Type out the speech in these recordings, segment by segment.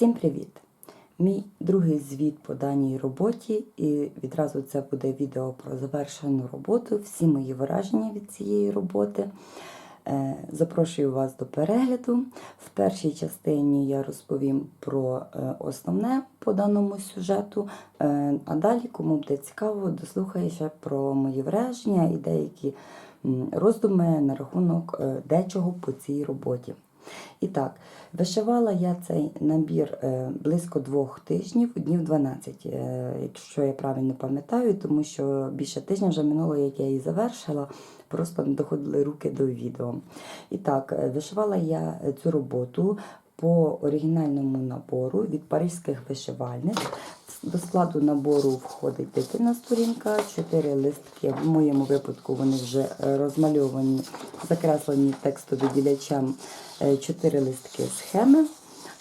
Всім привіт! Мій другий звіт по даній роботі, і відразу це буде відео про завершену роботу, всі мої враження від цієї роботи. Е, Запрошую вас до перегляду. В першій частині я розповім про е, основне по даному сюжету, е, а далі, кому буде цікаво, дослухає ще про мої враження і деякі роздуми на рахунок дечого по цій роботі. І так, вишивала я цей набір е, близько двох тижнів, днів 12, е, якщо я правильно пам'ятаю, тому що більше тижня вже минуло, як я її завершила, просто не доходили руки до відео. І так, е, вишивала я цю роботу по оригінальному набору від паризьких вишивальниць. До складу набору входить дитина сторінка, чотири листки. В моєму випадку вони вже е, розмальовані, закреслені текстовиділячем е, чотири листки схеми.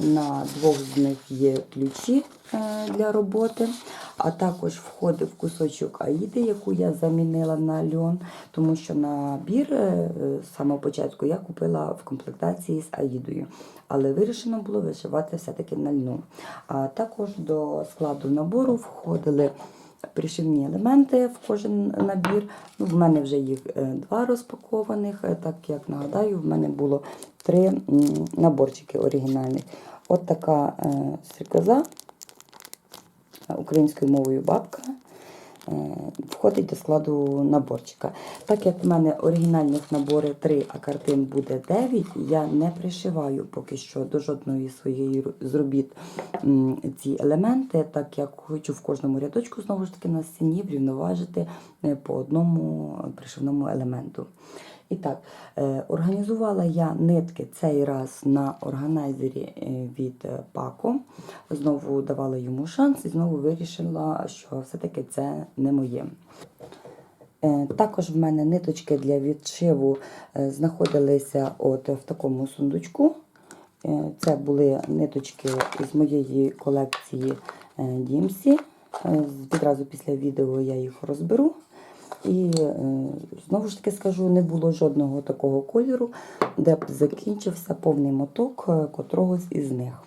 На двох з них є ключі е, для роботи, а також входив кусочок аїди, яку я замінила на льон, тому що набір е, е, з самого початку я купила в комплектації з аїдою, але вирішено було вишивати все-таки на льну. А також до складу набору входили пришивні елементи в кожен набір. Ну, в мене вже їх два розпакованих. Так як нагадаю, в мене було три наборчики оригінальних. От така е, стрікоза е, українською мовою бабка. е, Входить до складу наборчика. Так як в мене оригінальних набори 3, а картин буде 9, я не пришиваю поки що до жодної своєї ру- з робіт м, ці елементи, так як хочу в кожному рядочку знову ж таки на стіні врівноважити по одному пришивному елементу. І так, е, організувала я нитки цей раз на органайзері е, від е, Пако. Знову давала йому шанс і знову вирішила, що все-таки це не моє. Також в мене ниточки для відшиву знаходилися от в такому сундучку. Це були ниточки з моєї колекції Дімсі. Відразу після відео я їх розберу. І е, знову ж таки скажу, не було жодного такого кольору, де б закінчився повний моток е, котрогось із них.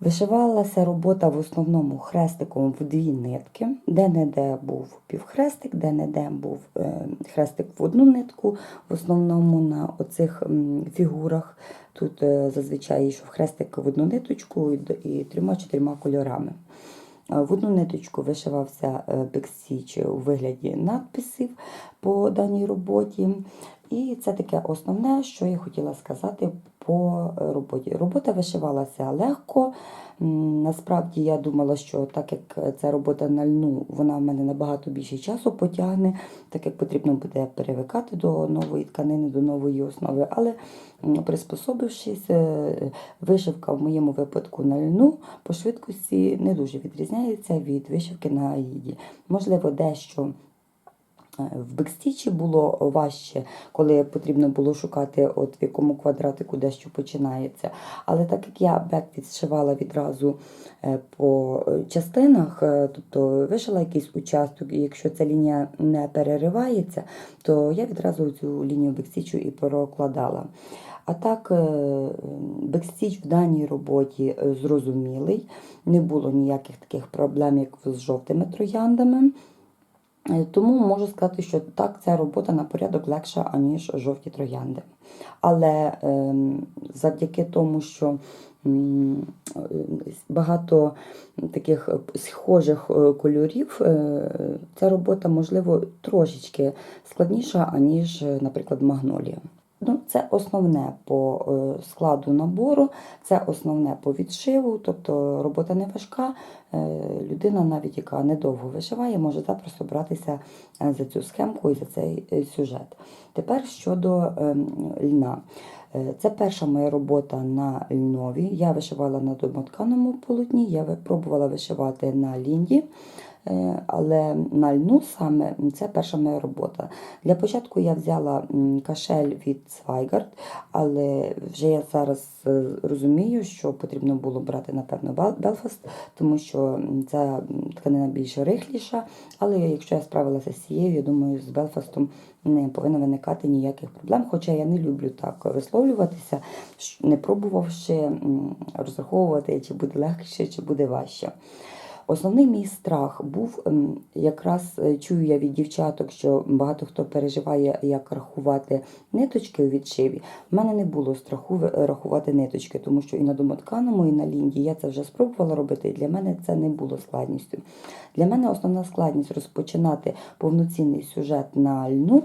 Вишивалася робота в основному хрестиком в дві нитки, де-не-де був півхрестик, де-не-де був е, хрестик в одну нитку, в основному на оцих фігурах. Тут зазвичай йшов хрестик в одну ниточку і трьома-чотирма кольорами. Е, В одну ниточку вишивався бексіч у вигляді надписів по даній роботі. І це таке основне, що я хотіла сказати по е, роботі. Робота вишивалася легко. Насправді я думала, що так як це робота на льну, вона в мене набагато більше часу потягне, так як потрібно буде перевикати до нової тканини, до нової основи. Але приспособившись, е, вишивка в моєму випадку на льну по швидкості не дуже відрізняється від вишивки на аїді. Можливо, дещо. В бекстічі було важче, коли потрібно було шукати, от в якому квадратику дещо починається. Але так як я бек відшивала відразу е, по е, частинах, е, тобто вишила якийсь участок, і якщо ця лінія не переривається, то я відразу цю лінію бекстічу і прокладала. А так, бекстіч в даній роботі зрозумілий, не було ніяких таких проблем, як з жовтими трояндами. Е, Тому можу сказати, що так, ця робота на порядок легша, аніж жовті троянди. Але ем, завдяки тому, що е, багато таких схожих е, кольорів, ця робота, можливо, трошечки складніша, аніж, наприклад, магнолія. Ну, це основне по е, складу набору, це основне по відшиву, тобто робота не важка. Е, Людина, навіть яка недовго вишиває, може запросто братися е, за цю схемку і за цей сюжет. Тепер щодо ем, льна. Це перша моя робота на льнові. Я вишивала на домотканому полотні, я пробувала вишивати на лінді. Е, але на льну саме це перша моя робота. Для початку я взяла кашель від Zweigart, але вже я зараз е, розумію, що потрібно було брати, напевно, Белфаст, тому що ця тканина більш рихліша. Але якщо я справилася з цією, я думаю, з Белфастом не повинно виникати ніяких проблем. Хоча я не люблю так висловлюватися, не пробувавши розраховувати, чи буде легше, чи буде важче. Основний мій страх був ем, якраз е, чую я від дівчаток, що багато хто переживає, як рахувати ниточки у відшиві. У мене не було страху рахувати ниточки, тому що і на домотканому, і на лінді я це вже спробувала робити, і для мене це не було складністю. Для мене основна складність розпочинати повноцінний сюжет на льну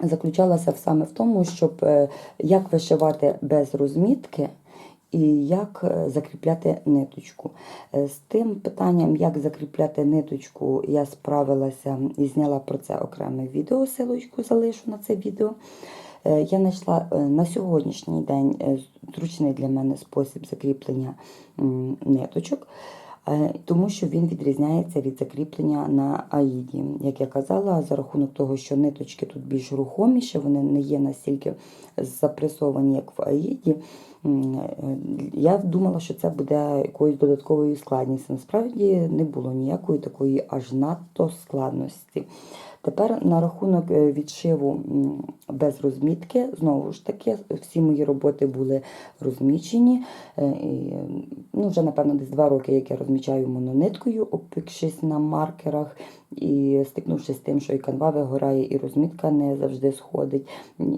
заключалася саме в тому, щоб е, як вишивати без розмітки. І як е, закріпляти ниточку. Е, З тим питанням, як закріпляти ниточку, я справилася і зняла про це окреме відео, силочку залишу на це відео. Е, Я знайшла на сьогоднішній день зручний для мене спосіб закріплення ниточок. Тому що він відрізняється від закріплення на аїді. Як я казала, за рахунок того, що ниточки тут більш рухоміші, вони не є настільки запресовані, як в аїді. Я думала, що це буде якоюсь додатковою складністю. Насправді не було ніякої такої аж надто складності. Тепер на рахунок е, відшиву без розмітки, знову ж таки, всі мої роботи були розмічені. Е, Ну, вже, напевно, десь два роки, як я розмічаю монониткою, опікшись на маркерах і стикнувшись з тим, що і канва вигорає, і розмітка не завжди сходить.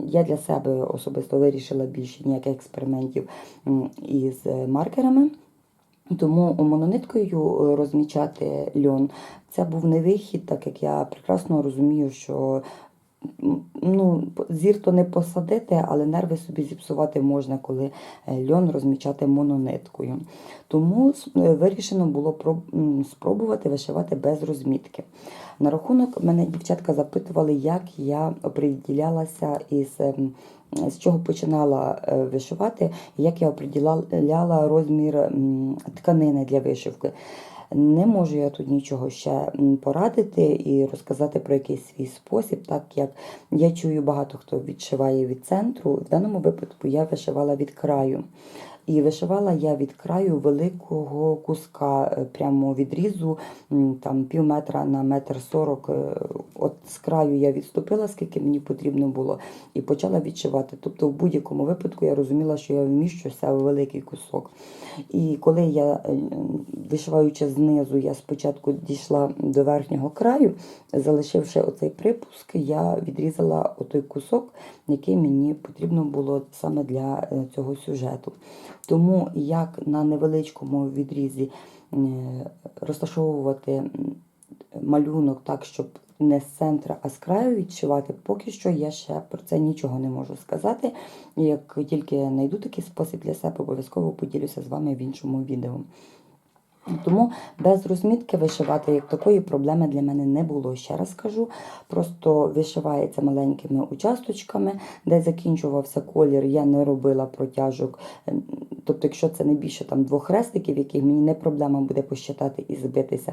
Я для себе особисто вирішила більше ніяких експериментів м, із е, маркерами. Тому монониткою е, розмічати льон це був не вихід, так як я прекрасно розумію, що ну, зір то не посадити, але нерви собі зіпсувати можна, коли е, льон розмічати монониткою. Тому вирішено було спробувати вишивати без розмітки. На рахунок мене дівчатка запитували, як я оприділялася із. З чого починала е, вишивати, як я оприділяла розмір тканини для вишивки. Не можу я тут нічого ще порадити і розказати про якийсь свій спосіб, так як я чую багато хто відшиває від центру. В даному випадку я вишивала від краю. І вишивала я від краю великого куска, е, прямо відрізу, там пів метра на метр сорок. е, От з краю я відступила, скільки мені потрібно було, і почала відшивати. Тобто, в будь-якому випадку я розуміла, що я вміщуся в великий кусок. І коли я, е, вишиваючи знизу, я спочатку дійшла до верхнього краю, залишивши оцей припуск, я відрізала отой кусок, який мені потрібно було саме для цього сюжету. Тому як на невеличкому відрізі е, розташовувати малюнок так, щоб не з центра, а з краю відшивати, поки що я ще про це нічого не можу сказати. Як тільки знайду такий спосіб для себе, обов'язково поділюся з вами в іншому відео. Тому без розмітки вишивати як такої проблеми для мене не було. Ще раз кажу, просто вишивається маленькими участочками, де закінчувався колір, я не робила протяжок. Ем, Тобто, якщо це не більше там двох хрестиків, яких мені не проблема буде посчитати і збитися,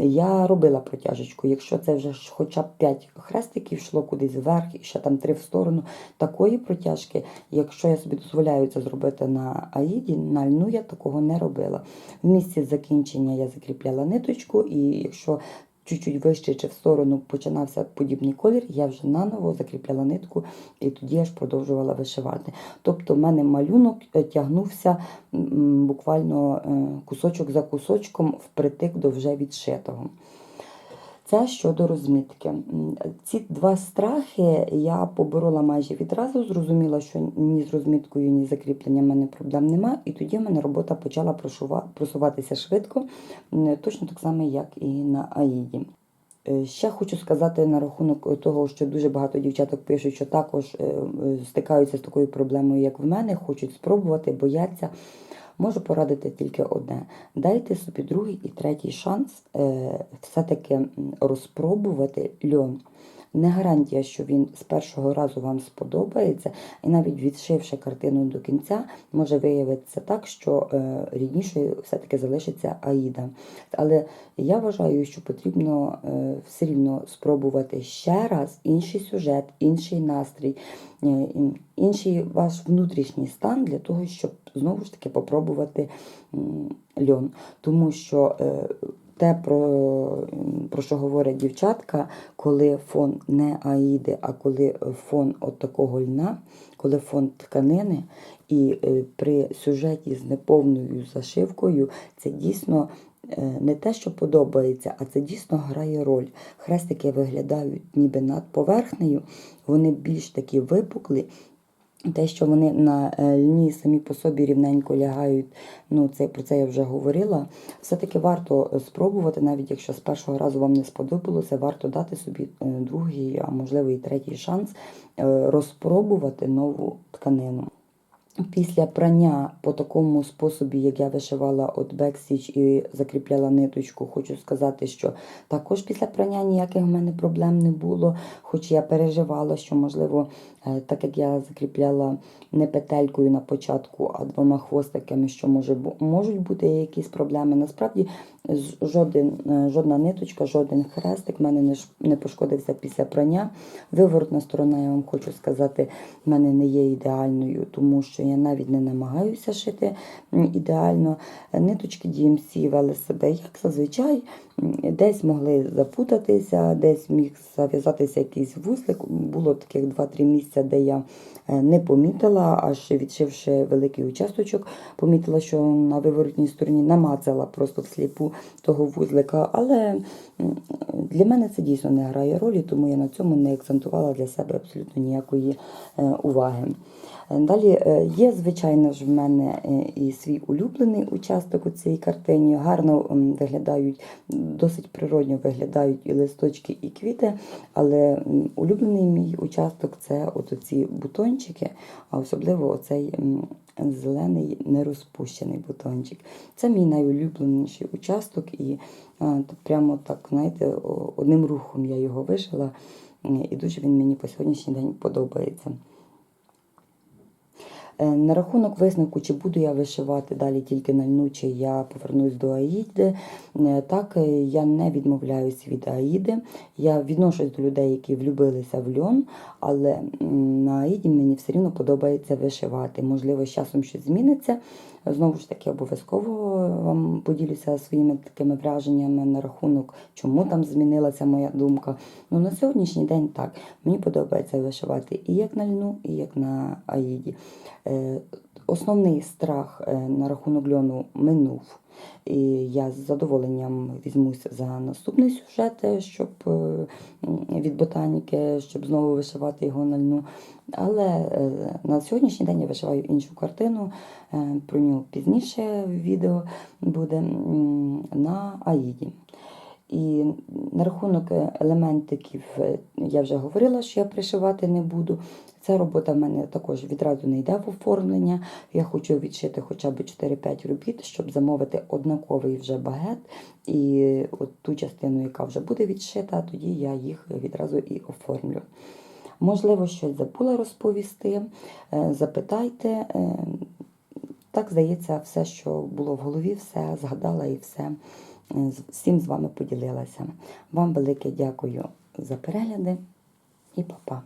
я робила протяжечку. Якщо це вже хоча б 5 хрестиків йшло кудись вверх, і ще там три в сторону, такої протяжки, якщо я собі дозволяю це зробити на аїді, на льну я такого не робила. В місці закінчення я закріпляла ниточку, і якщо чуть-чуть вище чи в сторону починався подібний колір, я вже наново закріпляла нитку і тоді я ж продовжувала вишивати. Тобто в мене малюнок е, тягнувся буквально е, кусочок за кусочком впритик до вже відшитого. Це щодо розмітки. Ці два страхи я поборола майже відразу. Зрозуміла, що ні з розміткою, ні з закріпленням мене проблем нема. І тоді в мене робота почала просуватися швидко, точно так само, як і на Аїді. Е, Ще хочу сказати на рахунок того, що дуже багато дівчаток пишуть, що також е, е, стикаються з такою проблемою, як в мене, хочуть спробувати, бояться. Можу порадити тільки одне: дайте собі другий і третій шанс е, все-таки розпробувати льон. Не гарантія, що він з першого разу вам сподобається, і навіть відшивши картину до кінця, може виявитися так, що е, ріднішою все-таки залишиться Аїда. Але я вважаю, що потрібно е, все рівно спробувати ще раз інший сюжет, інший настрій, е, інший ваш внутрішній стан для того, щоб знову ж таки попробувати льон. Тому що те, про, про що говорять дівчатка, коли фон не аїди, а коли фон от такого льна, коли фон тканини, і е, при сюжеті з неповною зашивкою, це дійсно е, не те, що подобається, а це дійсно грає роль. Хрестики виглядають ніби над поверхнею, вони більш такі випуклі. Те, що вони на е, лінії самі по собі рівненько лягають, ну це про це я вже говорила. Все-таки варто е, спробувати, навіть якщо з першого разу вам не сподобалося, варто дати собі е, другий, а можливо і третій шанс розпробувати нову тканину. Після прання по такому способі, як я вишивала от бексіч і закріпляла ниточку, хочу сказати, що також після прання ніяких в мене проблем не було. Хоч я переживала, що, можливо, е, так як я закріпляла не петелькою на початку, а двома хвостиками, що може, можуть бути якісь проблеми. Насправді жоден, е, жодна ниточка, жоден хрестик в мене не, не пошкодився після прання. Виворотна сторона, я вам хочу сказати, в мене не є ідеальною, тому що я навіть не намагаюся шити ідеально. Е, Ниточки DMC вели себе як зазвичай, десь могли запутатися, десь міг зав'язатися якийсь вузлик. Було таких 2-3 місця, де я е, не помітила, аж відшивши великий участочок, помітила, що на виворотній стороні намацала просто всліпу того вузлика. Але для мене це дійсно не грає ролі, тому я на цьому не акцентувала для себе абсолютно ніякої е, уваги. Далі е, є, звичайно ж, в мене е, і свій улюблений участок у цій картині. Гарно виглядають, досить природньо виглядають і листочки, і квіти. Але улюблений мій участок це оці бутончики, а особливо оцей зелений нерозпущений бутончик. Це мій найулюбленіший участок, і прямо так, знаєте, одним рухом я його вишила, і дуже він мені по сьогоднішній день подобається. Е, На рахунок висновку, чи буду я вишивати далі тільки на льну, чи я повернусь до Аїди. Е, Так, е, я не відмовляюсь від Аїди. Я відношусь до людей, які влюбилися в льон, але на Аїді мені все рівно подобається вишивати. Можливо, з часом щось зміниться. Знову ж таки, обов'язково вам поділюся своїми такими враженнями на рахунок, чому там змінилася моя думка. Ну, на сьогоднішній день так. Мені подобається вишивати і як на льну, і як на Аїді. Е, Основний страх е, на рахунок льону минув. І я з задоволенням візьмусь за наступний сюжет, е, щоб від ботаніки, щоб знову вишивати його на льну. Але на сьогоднішній день я вишиваю іншу картину. Про нього пізніше відео буде на Аїді. І на рахунок е, елементиків е, я вже говорила, що я пришивати не буду. Ця робота в мене також відразу не йде в оформлення. Я хочу відшити хоча б 4-5 робіт, щоб замовити однаковий вже багет. І от ту частину, яка вже буде відшита, тоді я їх відразу і оформлю. Можливо, щось забула розповісти. е, Запитайте. Так, здається, все, що було в голові, все згадала і все всім з вами поділилася. Вам велике дякую за перегляди і па-па.